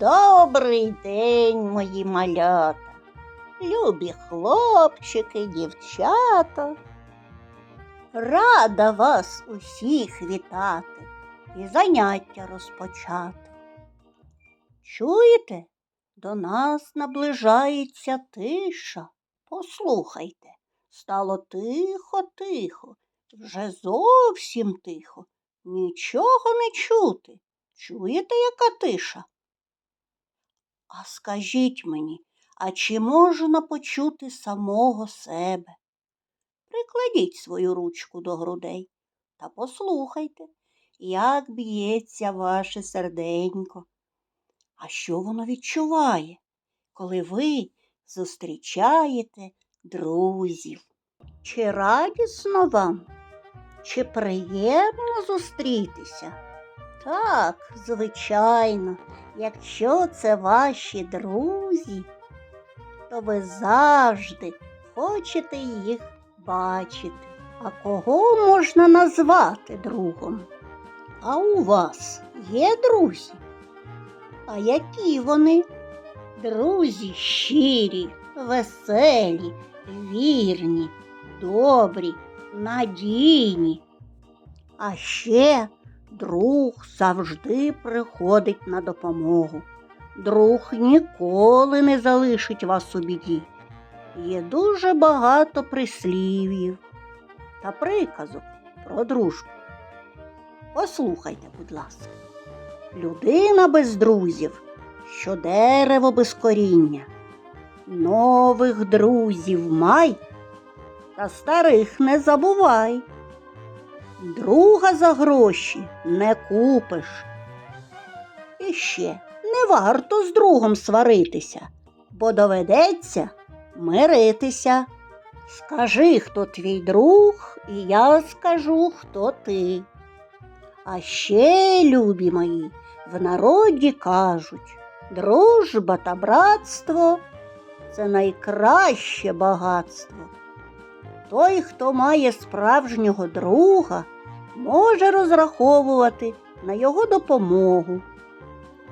Добрий день, мої малята, любі хлопчики, дівчата. Рада вас усіх вітати і заняття розпочати. Чуєте, до нас наближається тиша. Послухайте, стало тихо-тихо, вже зовсім тихо, нічого не чути. Чуєте, яка тиша? А скажіть мені, а чи можна почути самого себе? Прикладіть свою ручку до грудей та послухайте, як б'ється ваше серденько. А що воно відчуває, коли ви зустрічаєте друзів? Чи радісно вам, чи приємно зустрітися? Так, звичайно, якщо це ваші друзі, то ви завжди хочете їх бачити. А кого можна назвати другом? А у вас є друзі? А які вони? Друзі щирі, веселі, вірні, добрі, надійні. А ще друг завжди приходить на допомогу. Друг ніколи не залишить вас у біді. Є дуже багато прислів'їв та приказок про дружбу. Послухайте, будь ласка, людина без друзів, що дерево без коріння. Нових друзів май та старих не забувай. Друга за гроші не купиш. І ще не варто з другом сваритися, бо доведеться миритися. Скажи, хто твій друг, і я скажу, хто ти. А ще, любі мої, в народі кажуть, дружба та братство це найкраще багатство. Той, хто має справжнього друга, може розраховувати на його допомогу.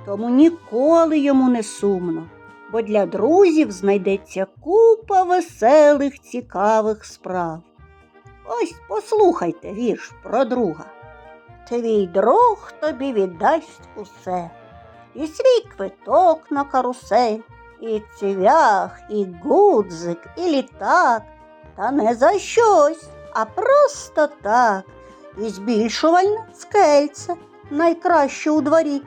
Тому ніколи йому не сумно, бо для друзів знайдеться купа веселих, цікавих справ. Ось послухайте вірш про друга. Твій друг тобі віддасть усе, і свій квиток на карусель, і цвях, і гудзик, і літак, та не за щось, а просто так. І збільшувальне скельце найкраще у дворі.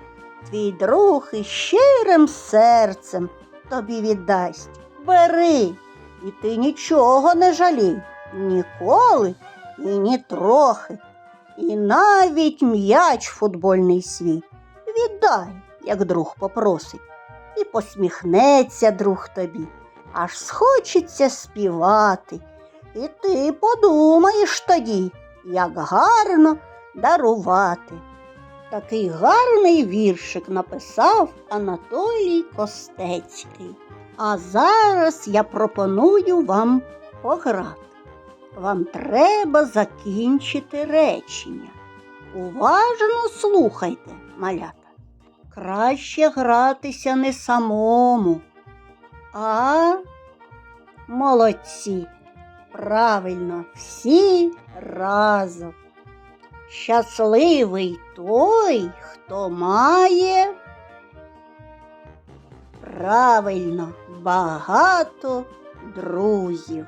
Твій друг із щирим серцем тобі віддасть. Бери, і ти нічого не жалій, ніколи і ні трохи. І навіть м'яч футбольний свій віддай, як друг попросить, і посміхнеться друг тобі, аж схочеться співати. І ти подумаєш тоді, як гарно дарувати. Такий гарний віршик написав Анатолій Костецький. А зараз я пропоную вам пограти. Вам треба закінчити речення. Уважно слухайте, малята. Краще гратися не самому, а молодці. Правильно, всі разом. Щасливий той, хто має. Правильно, багато друзів.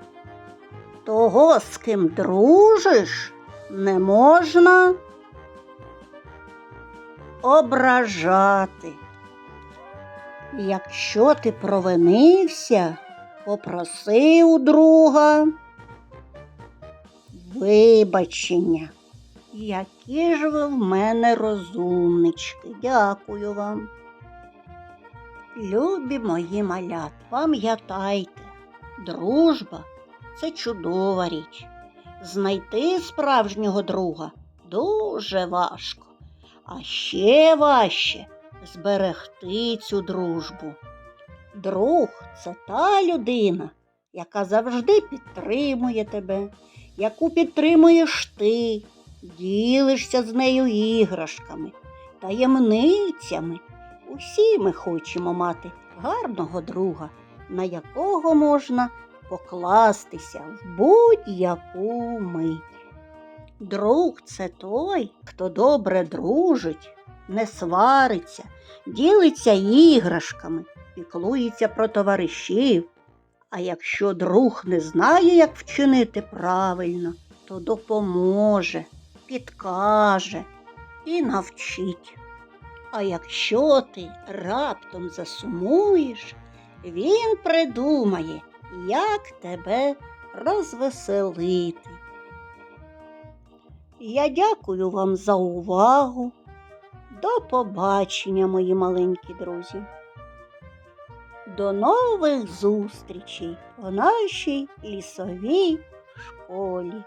Того, з ким дружиш, не можна ображати. Якщо ти провинився, попроси у друга вибачення. Які ж ви в мене розумнички, дякую вам. Любі мої малят, пам'ятайте, дружба це чудова річ. Знайти справжнього друга дуже важко, а ще важче зберегти цю дружбу. Друг це та людина, яка завжди підтримує тебе, яку підтримуєш ти, ділишся з нею іграшками, таємницями, Усі ми хочемо мати гарного друга, на якого можна покластися в будь-яку мить. Друг це той, хто добре дружить, не свариться, ділиться іграшками, піклується про товаришів. А якщо друг не знає, як вчинити правильно, то допоможе, підкаже і навчить. А якщо ти раптом засумуєш, він придумає, як тебе розвеселити. Я дякую вам за увагу. До побачення, мої маленькі друзі. До нових зустрічей у нашій лісовій школі.